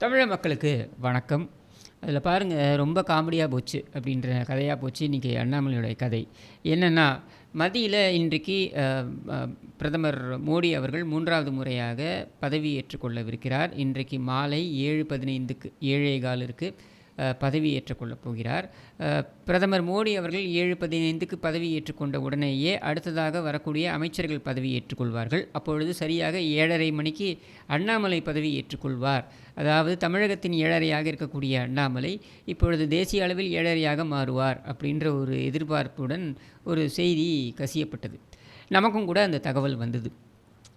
தமிழக மக்களுக்கு வணக்கம். அதில் பாருங்கள் ரொம்ப காமெடியாக போச்சு அப்படின்ற கதையாக போச்சு இன்றைக்கி அண்ணாமலையுடைய கதை. என்னென்னா மதியில் இன்றைக்கு பிரதமர் மோடி அவர்கள் மூன்றாவது முறையாக பதவி ஏற்றுக்கொள்ளவிருக்கிறார் இன்றைக்கு மாலை ஏழு பதினைந்துக்கு ஏழே காலிற்கு இருக்குது பதவி ஏற்றுக்கொள்ளப் போகிறார். பிரதமர் மோடி அவர்கள் ஏழு பதினைந்துக்கு பதவி ஏற்றுக்கொண்ட உடனேயே அடுத்ததாக வரக்கூடிய அமைச்சர்கள் பதவி ஏற்றுக்கொள்வார்கள். அப்பொழுது சரியாக ஏழரை மணிக்கு அண்ணாமலை பதவி ஏற்றுக்கொள்வார். அதாவது தமிழகத்தின் ஏழரையாக இருக்கக்கூடிய அண்ணாமலை இப்பொழுது தேசிய அளவில் ஏழரையாக மாறுவார் அப்படின்ற ஒரு எதிர்பார்ப்புடன் ஒரு செய்தி கசியப்பட்டது. நமக்கும் கூட அந்த தகவல் வந்தது.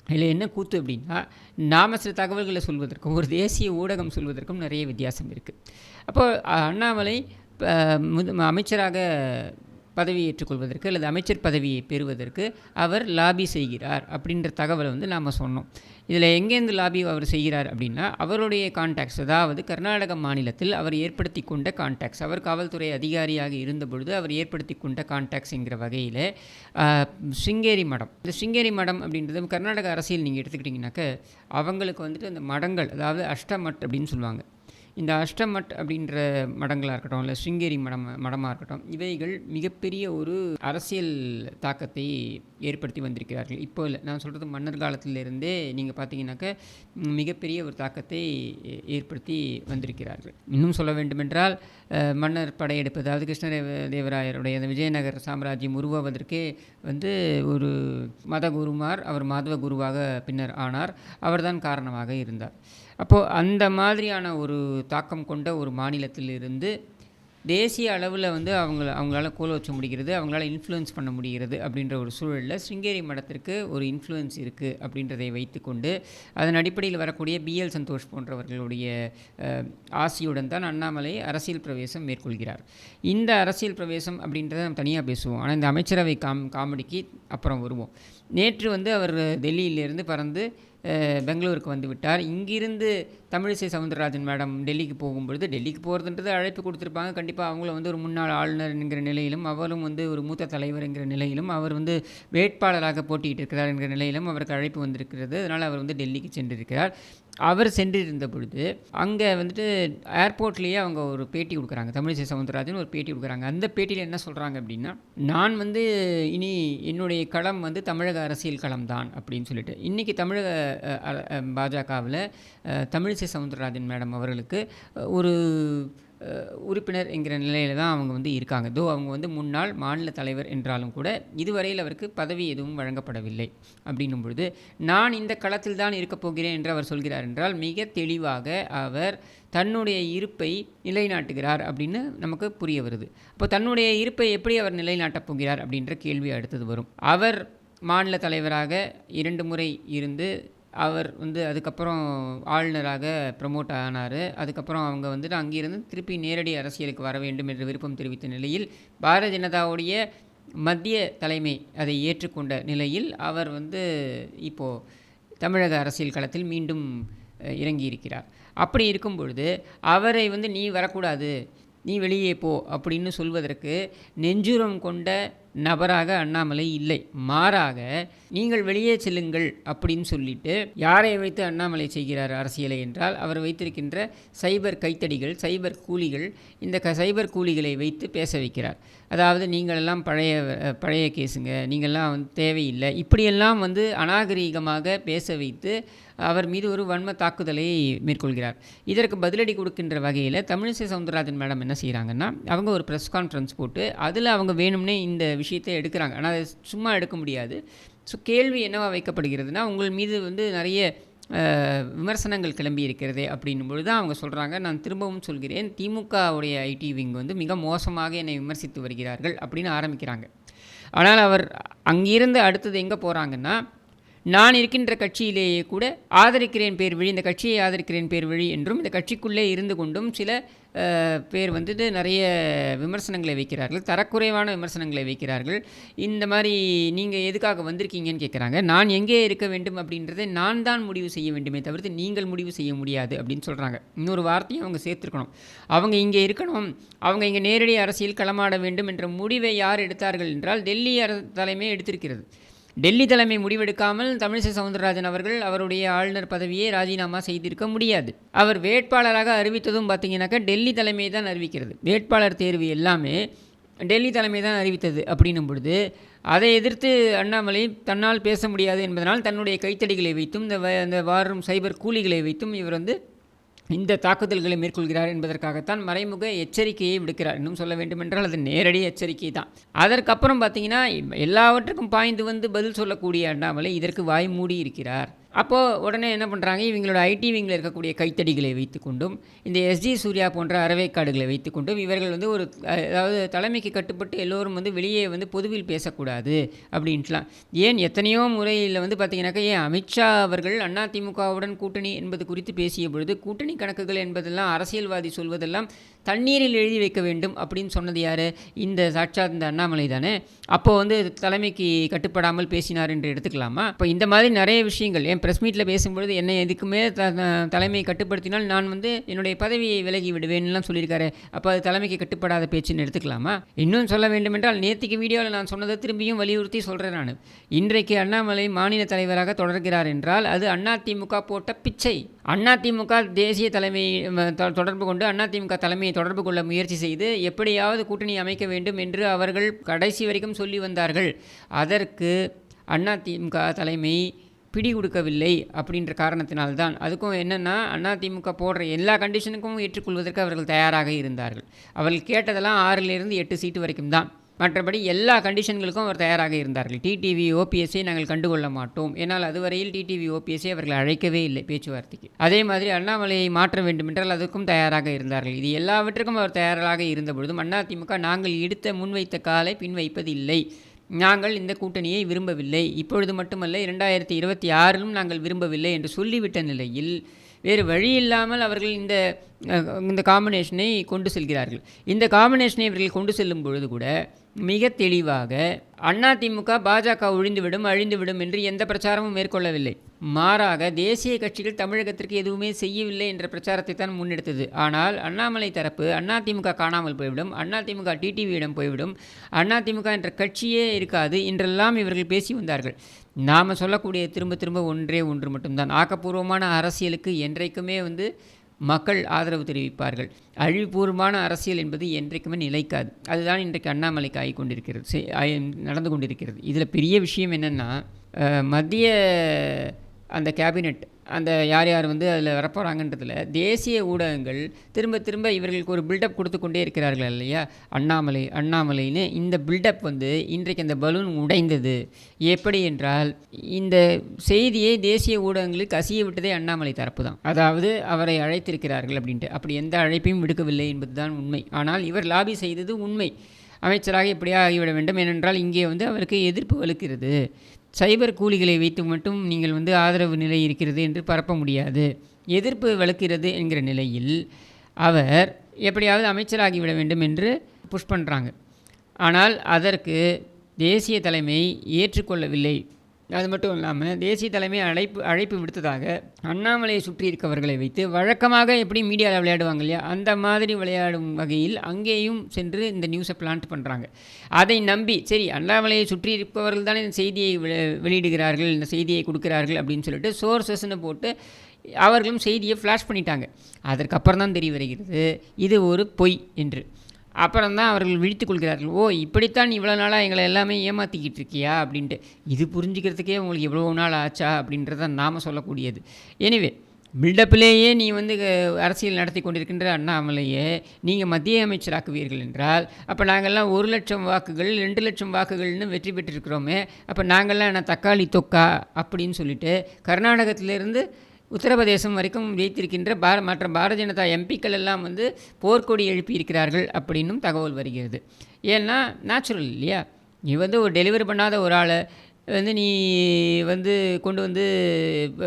இதில் என்ன கூத்து அப்படின்னா நாம் சில தகவல்களை சொல்வதற்கும் ஒரு தேசிய ஊடகம் சொல்வதற்கும் நிறைய வித்தியாசம் இருக்குது அப்போது அண்ணாமலை அமைச்சராக பதவி ஏற்றுக்கொள்வதற்கு அல்லது அமைச்சர் பதவியை பெறுவதற்கு அவர் லாபி செய்கிறார் அப்படின்ற தகவலை வந்து நாம் சொன்னோம். இதில் எங்கேருந்து லாபி அவர் செய்கிறார் அப்படின்னா அவருடைய கான்டாக்ட்ஸ் அதாவது கர்நாடக மாநிலத்தில் அவர் ஏற்படுத்தி கொண்ட கான்டாக்ட்ஸ் அவர் காவல்துறை அதிகாரியாக இருந்த பொழுது அவர் ஏற்படுத்தி கொண்ட கான்டாக்ட்ஸுங்கிற வகையில் சிங்கேரி மடம். இந்த சிங்கேரி மடம் அப்படின்றது கர்நாடக அரசியல் நீங்கள் எடுத்துக்கிட்டிங்கனாக்க அவங்களுக்கு வந்துட்டு அந்த மடங்கள் அதாவது அஷ்டமட் அப்படின்னு சொல்லுவாங்க. இந்த அஷ்டமட் அப்படின்ற மடங்களாக இருக்கட்டும் இல்லை ஸ்ருங்கேரி மடம் மடமாக இருக்கட்டும் இவைகள் மிகப்பெரிய ஒரு அரசியல் தாக்கத்தை ஏற்படுத்தி வந்திருக்கிறார்கள். இப்போ இல்லை நான் சொல்கிறது மன்னர் காலத்திலிருந்தே நீங்கள் பார்த்தீங்கன்னாக்க மிகப்பெரிய ஒரு தாக்கத்தை ஏற்படுத்தி வந்திருக்கிறார்கள். இன்னும் சொல்ல வேண்டுமென்றால் மன்னர் படையெடுப்பு அதாவது கிருஷ்ணதேவ தேவராயருடைய அந்த விஜயநகர சாம்ராஜ்யம் உருவாவதற்கே வந்து ஒரு மத குருமார் அவர் மாதவ குருவாக பின்னர் ஆனார். அவர்தான் காரணமாக இருந்தார். அப்போது அந்த மாதிரியான ஒரு தாக்கம் கொண்ட ஒரு மாநிலத்திலிருந்து தேசிய அளவில் வந்து அவங்கள அவங்களால கோல வச்ச முடிகிறது அவங்களால இன்ஃப்ளூயன்ஸ் பண்ண முடிகிறது அப்படின்ற ஒரு சூழலில் சிங்கேரி மடத்திற்கு ஒரு இன்ஃப்ளூயன்ஸ் இருக்குது அப்படின்றதை வைத்துக்கொண்டு அதன் அடிப்படையில் வரக்கூடிய பிஎல் சந்தோஷ் போன்றவர்களுடைய ஆசியுடன் தான் அண்ணாமலை அரசியல் பிரவேசம் மேற்கொள்கிறார். இந்த அரசியல் பிரவேசம் அப்படின்றத நம்ம தனியாக பேசுவோம். ஆனால் இந்த அமைச்சரவை காம் காமெடிக்கு அப்புறம் வருவோம். நேற்று வந்து அவர் டெல்லியிலேருந்து பறந்து பெங்களூருக்கு வந்து விட்டார். இங்கிருந்து தமிழிசை சவுந்தரராஜன் மேடம் டெல்லிக்கு போகும்பொழுது டெல்லிக்கு போகிறதுன்றது அழைப்பு கொடுத்துருப்பாங்க. கண்டிப்பாக அவங்கள வந்து ஒரு முன்னாள் ஆளுநர் என்கிற நிலையிலும் அவரும் வந்து ஒரு மூத்த தலைவர் என்கிற நிலையிலும் அவர் வந்து வேட்பாளராக போட்டியிட்டு இருக்கிறார் என்கிற நிலையிலும் அவருக்கு அழைப்பு வந்திருக்கிறது. அதனால் அவர் வந்து டெல்லிக்கு சென்றிருக்கிறார். அவர் சென்றிருந்த பொழுது அங்கே வந்துட்டு ஏர்போர்ட்லேயே அவங்க ஒரு பேட்டி கொடுக்குறாங்க. தமிழிசை சவுந்தரராஜன் ஒரு பேட்டி கொடுக்குறாங்க. அந்த பேட்டியில் என்ன சொல்கிறாங்க அப்படின்னா நான் வந்து இனி என்னுடைய களம் வந்து தமிழக அரசியல் களம் தான் அப்படின்னு சொல்லிட்டு. இன்றைக்கி தமிழக பாஜகவில் தமிழிசை சவுந்தரராஜன் மேடம் அவர்களுக்கு ஒரு உறுப்பினர் என்கிற நிலையில் தான் அவங்க வந்து இருக்காங்க. தோ அவங்க வந்து முன்னாள் மாநில தலைவர் என்றாலும் கூட இதுவரையில் அவருக்கு பதவி எதுவும் வழங்கப்படவில்லை. அப்படின்னும் பொழுது நான் இந்த களத்தில் தான் இருக்கப் போகிறேன் என்று அவர் சொல்கிறார் என்றால் மிக தெளிவாக அவர் தன்னுடைய இருப்பை நிலைநாட்டுகிறார் அப்படின்னு நமக்கு புரிய வருது. அப்போ தன்னுடைய இருப்பை எப்படி அவர் நிலைநாட்டப் போகிறார் அப்படின்ற கேள்வி அடுத்தது வரும். அவர் மாநில தலைவராக இரண்டு முறை இருந்து அவர் வந்து அதுக்கப்புறம் ஆளுநராக ப்ரமோட் ஆனார். அதுக்கப்புறம் அவங்க வந்துட்டு அங்கிருந்து திருப்பி நேரடி அரசியலுக்கு வர வேண்டும் என்று விருப்பம் தெரிவித்த நிலையில் பாரதிய ஜனதாவுடைய மத்திய தலைமை அதை ஏற்றுக்கொண்ட நிலையில் அவர் வந்து இப்போது தமிழக அரசியல் களத்தில் மீண்டும் இறங்கியிருக்கிறார். அப்படி இருக்கும் பொழுது அவரை வந்து நீ வரக்கூடாது. நீ வெளியே போ அப்படின்னு சொல்வதற்கு நெஞ்சுரம் கொண்ட நபராக அண்ணாமலை இல்லை. மாறாக நீங்கள் வெளியே செல்லுங்கள் அப்படின்னு சொல்லிட்டு யாரை வைத்து அண்ணாமலை செய்கிறார் அரசியலை என்றால் அவர் வைத்திருக்கின்ற சைபர் கைத்தடிகள் சைபர் கூலிகள் இந்த க சைபர் கூலிகளை வைத்து பேச வைக்கிறார். அதாவது நீங்களெல்லாம் பழைய பழைய கேஸுங்க நீங்கள்லாம் வந்து தேவையில்லை. இப்படியெல்லாம் வந்து அநாகரீகமாக பேச வைத்து அவர் மீது ஒரு வன்ம தாக்குதலை மேற்கொள்கிறார். இதற்கு பதிலடி கொடுக்கின்ற வகையில் தமிழிசை சவுந்தரராஜன் மேடம் என்ன செய்கிறாங்கன்னா அவங்க ஒரு ப்ரெஸ் கான்ஃபரன்ஸ் போட்டு அதில் அவங்க வேணும்னே இந்த விஷயத்தை எடுக்கிறாங்க. ஆனால் அதை சும்மா எடுக்க முடியாது. ஸோ கேள்வி என்னவா வைக்கப்படுகிறதுனா உங்கள் மீது வந்து நிறைய விமர்சனங்கள் கிளம்பி இருக்கிறதே அப்படின்னும் பொழுது தான் அவங்க சொல்கிறாங்க நான் திரும்பவும் சொல்கிறேன். திமுகவுடைய ஐடி விங் வந்து மிக மோசமாக என்னை விமர்சித்து வருகிறார்கள் அப்படின்னு ஆரம்பிக்கிறாங்க. ஆனால் அவர் அங்கிருந்து அடுத்தது எங்கே போகிறாங்கன்னா நான் இருக்கின்ற கட்சியிலேயே கூட ஆதரிக்கிறேன் பேர் வழி இந்த கட்சியை ஆதரிக்கிறேன் பேர் வழி என்றும் இந்த கட்சிக்குள்ளே இருந்து கொண்டும் சில பேர் வந்துட்டு நிறைய விமர்சனங்களை வைக்கிறார்கள். தரக்குறைவான விமர்சனங்களை வைக்கிறார்கள். இந்த மாதிரி நீங்கள் எதுக்காக வந்திருக்கீங்கன்னு கேட்குறாங்க நான் எங்கே இருக்க வேண்டும் அப்படின்றத நான் தான் முடிவு செய்ய வேண்டுமே தவிர்த்து நீங்கள் முடிவு செய்ய முடியாது அப்படின்னு சொல்கிறாங்க இன்னொரு வார்த்தையும் அவங்க சேர்த்துருக்கணும். அவங்க இங்கே இருக்கணும். அவங்க இங்கே நேரடி அரசியல் களமாட வேண்டும் என்ற முடிவை யார் எடுத்தார்கள் என்றால் டெல்லி அர தலைமை எடுத்திருக்கிறது. டெல்லி தலைமை முடிவெடுக்காமல் தமிழிசை சவுந்தரராஜன் அவர்கள் அவருடைய ஆளுநர் பதவியை ராஜினாமா செய்திருக்க முடியாது. அவர் வேட்பாளராக அறிவித்ததும் பார்த்தீங்கன்னாக்கா டெல்லி தலைமை தான் அறிவிக்கிறது. வேட்பாளர் தேர்வு எல்லாமே டெல்லி தலைமை தான் அறிவித்தது அப்படின்னும் பொழுது அதை எதிர்த்து அண்ணாமலை தன்னால் பேச முடியாது என்பதனால் தன்னுடைய கைத்தடிகளை வைத்தும் இந்த வ- இந்த வாரும் சைபர் கூலிகளை வைத்தும் இவர் வந்து இந்த தாக்குதல்களை மேற்கொள்கிறார் என்பதற்காகத்தான் மறைமுக எச்சரிக்கையை விடுக்கிறார். இன்னும் சொல்ல வேண்டுமென்றால் அது நேரடி எச்சரிக்கை தான். அதற்கப்புறம் பார்த்தீங்கன்னா எல்லாவற்றுக்கும் பாய்ந்து வந்து பதில் சொல்லக்கூடிய அண்ணாமலை இதற்கு வாய் மூடி இருக்கிறார் அப்போது உடனே என்ன பண்ணுறாங்க இவங்களோட ஐடி விங்கில் இருக்கக்கூடிய கைத்தடிகளை வைத்துக்கொண்டும் இந்த எஸ்ஜி சூர்யா போன்ற அறவைக்காடுகளை வைத்துக்கொண்டும் இவர்கள் வந்து ஒரு அதாவது தலைமைக்கு கட்டுப்பட்டு எல்லோரும் வந்து வெளியே வந்து பொதுவில் பேசக்கூடாது அப்படின்ட்டுலாம். ஏன் எத்தனையோ முறையில் வந்து பார்த்திங்கனாக்கா ஏன் அமித்ஷா அவர்கள் அதிமுகவுடன் கூட்டணி என்பது குறித்து பேசிய பொழுது கூட்டணி கணக்குகள் என்பதெல்லாம் அரசியல்வாதி சொல்வதெல்லாம் தண்ணீரில் எழுதி வைக்க வேண்டும் அப்படின்னு சொன்னது யார்? இந்த சாட்சாத் இந்த அண்ணாமலை தானே? அப்போ வந்து தலைமைக்கு கட்டுப்படாமல் பேசினார் என்று எடுத்துக்கலாமா? இப்போ இந்த மாதிரி நிறைய விஷயங்கள் என் ப்ரெஸ் மீட்டில் பேசும்பொழுது என்னை எதுக்குமே த த- தலைமையை கட்டுப்படுத்தினால் நான் வந்து என்னுடைய பதவியை விலகி விடுவேன்லாம் சொல்லியிருக்காரு. அப்போ அது தலைமைக்கு கட்டுப்படாத பேச்சுன்னு எடுத்துக்கலாமா? இன்னும் சொல்ல வேண்டுமென்றால் நேற்றுக்கு வீடியோவில் நான் சொன்னதை திரும்பியும் வலியுறுத்தி சொல்கிறேன் நான். இன்றைக்கு அண்ணாமலை மாநில தலைவராக தொடர்கிறார் என்றால் அது அதிமுக போட்ட பிச்சை. அதிமுக தேசிய தலைமை தொ- தொடர்பு கொண்டு அதிமுக தலைமையை தொடர்பு கொள்ள முயற்சி செய்து எப்படியாவது கூட்டணி அமைக்க வேண்டும் என்று அவர்கள் கடைசி வரைக்கும் சொல்லி வந்தார்கள். அதற்கு அதிமுக தலைமை பிடி கொடுக்கவில்லை அப்படின்ற காரணத்தினால்தான். அதுக்கும் என்னென்னா அதிமுக போடுற எல்லா கண்டிஷனுக்கும் ஏற்றுக்கொள்வதற்கு அவர்கள் தயாராக இருந்தார்கள். அவர்கள் கேட்டதெல்லாம் ஆறிலிருந்து எட்டு சீட்டு வரைக்கும் தான். மற்றபடி எல்லா கண்டிஷன்களுக்கும் அவர் தயாராக இருந்தார்கள். டிடிவி ஓபிஎஸ்ஐ நாங்கள் கண்டுகொள்ள மாட்டோம். ஏன்னால் அதுவரையில் டிடிவி ஓபிஎஸ்ஐ அவர்கள் அழைக்கவே இல்லை பேச்சுவார்த்தைக்கு. அதே மாதிரி அண்ணாமலையை மாற்ற வேண்டுமென்றால் அதற்கும் தயாராக இருந்தார்கள். இது எல்லாவற்றுக்கும் அவர் தயாராக இருந்தபொழுதும் அதிமுக நாங்கள் எடுத்த முன்வைத்த காலை பின்வைப்பதில்லை. நாங்கள் இந்த கூட்டணியை விரும்பவில்லை. இப்பொழுது மட்டுமல்ல இரண்டாயிரத்தி இருபத்தி ஆறிலும் நாங்கள் விரும்பவில்லை என்று சொல்லிவிட்ட நிலையில் வேறு வழி இல்லாமல் அவர்கள் இந்த இந்த காம்பினேஷனை கொண்டு செல்கிறார்கள். இந்த காம்பினேஷனை இவர்கள் கொண்டு செல்லும் பொழுது கூட மிக தெளிவாக அதிமுக பாஜக ஒழிந்துவிடும் அழிந்துவிடும் என்று எந்த பிரச்சாரமும் மேற்கொள்ளவில்லை. மாறாக தேசிய கட்சிகள் தமிழகத்திற்கு எதுவுமே செய்யவில்லை என்ற பிரச்சாரத்தை தான் முன்னெடுத்தது. ஆனால் அண்ணாமலை தரப்பு அதிமுக காணாமல் போய்விடும் அதிமுக டிடிவியிடம் போய்விடும் அதிமுக என்ற கட்சியே இருக்காது என்றெல்லாம் இவர்கள் பேசி வந்தார்கள். நாம் சொல்லக்கூடிய திரும்ப திரும்ப ஒன்றே ஒன்று மட்டும்தான். ஆக்கப்பூர்வமான அரசியலுக்கு என்றைக்குமே வந்து மக்கள் ஆதரவு தெரிவிப்பார்கள். அழிவுபூர்வமான அரசியல் என்பது என்றைக்குமே நிலைக்காது. அதுதான் இன்றைக்கு அண்ணாமலைக்கு ஆகி கொண்டிருக்கிறது. ஆயி- நடந்து கொண்டிருக்கிறது. இதில் பெரிய விஷயம் என்னென்னா மத்திய அந்த கேபினெட் அந்த யார் யார் வந்து அதில் வரப்போகிறாங்கன்றதில் தேசிய ஊடகங்கள் திரும்ப திரும்ப இவர்களுக்கு ஒரு பில்டப் கொடுத்து கொண்டே இருக்கிறார்கள் இல்லையா? அண்ணாமலை அண்ணாமலைன்னு இந்த பில்டப் வந்து இன்றைக்கு அந்த பலூன் உடைந்தது. எப்படி என்றால் இந்த செய்தியை தேசிய ஊடகங்களுக்கு கசிய விட்டதே அண்ணாமலை தரப்பு தான். அதாவது அவரை அழைத்திருக்கிறார்கள் அப்படின்ட்டு. அப்படி எந்த அழைப்பையும் விடுக்கவில்லை என்பதுதான் உண்மை. ஆனால் இவர் லாபி செய்தது உண்மை. அமைச்சராக இப்படியாகிவிட வேண்டும். ஏனென்றால் இங்கே வந்து அவருக்கு எதிர்ப்பு வலுக்கிறது. சைபர் கூலிகளை வைத்து மட்டும் நீங்கள் வந்து ஆதரவு நிலை இருக்கிறது என்று பரப்ப முடியாது. எதிர்ப்பு வளர்க்கிறது என்கிற நிலையில் அவர் எப்படியாவது அமைச்சராகிவிட வேண்டும் என்று புஷ் பண்ணுறாங்க ஆனால் அதற்கு தேசிய தலைமை ஏற்றுக்கொள்ளவில்லை. அது மட்டும் இல்லாமல் தேசிய தலைமை அழைப்பு அழைப்பு விடுத்ததாக அண்ணாமலையை சுற்றி இருக்கவர்களை வைத்து வழக்கமாக எப்படி மீடியாவில் விளையாடுவாங்க இல்லையா? அந்த மாதிரி விளையாடும் வகையில் அங்கேயும் சென்று இந்த நியூஸை பிளான்ட் பண்ணுறாங்க அதை நம்பி சரி அண்ணாமலையை சுற்றி இருப்பவர்கள் தானே இந்த செய்தியை வெளியிடுகிறார்கள் இந்த செய்தியை கொடுக்கிறார்கள் அப்படின்னு சொல்லிட்டு சோர்சஸ்ன்னு போட்டு அவர்களும் செய்தியை ஃப்ளாஷ் பண்ணிட்டாங்க. அதற்கப்புறம் தான் தெரிய வருகிறது இது ஒரு பொய் என்று. அப்புறம் தான் அவர்கள் விழித்து கொள்கிறார்கள். ஓ இப்படித்தான் இவ்வளோ நாளாக எங்களை எல்லாமே ஏமாற்றிக்கிட்டு இருக்கியா? அப்படின்ட்டு. இது புரிஞ்சுக்கிறதுக்கே உங்களுக்கு எவ்வளோ நாள் ஆச்சா? அப்படின்றத நாம் சொல்லக்கூடியது. எனிவே பில்டப்பிலேயே நீ வந்து அரசியல் நடத்தி கொண்டிருக்கின்ற அண்ணாமலையே நீங்கள் மத்திய அமைச்சராக்குவீர்கள் என்றால் அப்போ நாங்கள்லாம் ஒரு லட்சம் வாக்குகள் ரெண்டு லட்சம் வாக்குகள்னு வெற்றி பெற்றிருக்கிறோமே அப்போ நாங்கள்லாம் என்ன தக்காளி தொக்கா? அப்படின்னு சொல்லிட்டு கர்நாடகத்திலேருந்து உத்தரப்பிரதேசம் வரைக்கும் வைத்திருக்கின்ற பார மற்ற பாரதிய ஜனதா எம்பிக்கள் எல்லாம் வந்து போர்க்கொடி எழுப்பி இருக்கிறார்கள் அப்படின்னும் தகவல் வருகிறது. ஏன்னா நேச்சுரல் இல்லையா? நீ வந்து ஒரு டெலிவரி பண்ணாத ஒரு ஆளை வந்து நீ வந்து கொண்டு வந்து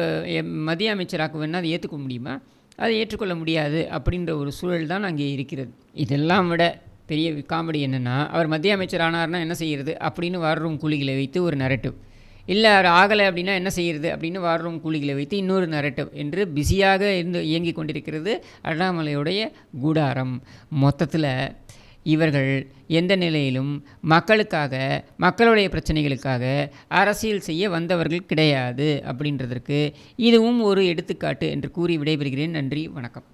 அஹ், எம் மத்திய அமைச்சராக்குவேன்னா அதை ஏற்றுக்க முடியுமா? அதை ஏற்றுக்கொள்ள முடியாது அப்படின்ற ஒரு சூழல் தான் அங்கே இருக்கிறது. இதெல்லாம் விட பெரிய காமெடி என்னென்னா அவர் மத்திய அமைச்சர் ஆனார்னா என்ன செய்கிறது அப்படின்னு வார் கூலிகளை வைத்து ஒரு நரட்டிவ் இல்லை அது ஆகலை அப்படின்னா என்ன செய்கிறது அப்படின்னு வாரம் கூலிகளை வைத்து இன்னொரு நரட்டிவ் என்று பிஸியாக இருந்து இயங்கி கொண்டிருக்கிறது அண்ணாமலையுடைய கூடாரம். மொத்தத்தில் இவர்கள் எந்த நிலையிலும் மக்களுக்காக மக்களுடைய பிரச்சனைகளுக்காக அரசியல் செய்ய வந்தவர்கள் கிடையாது அப்படின்றதற்கு இதுவும் ஒரு எடுத்துக்காட்டு என்று கூறி விடைபெறுகிறேன். நன்றி வணக்கம்.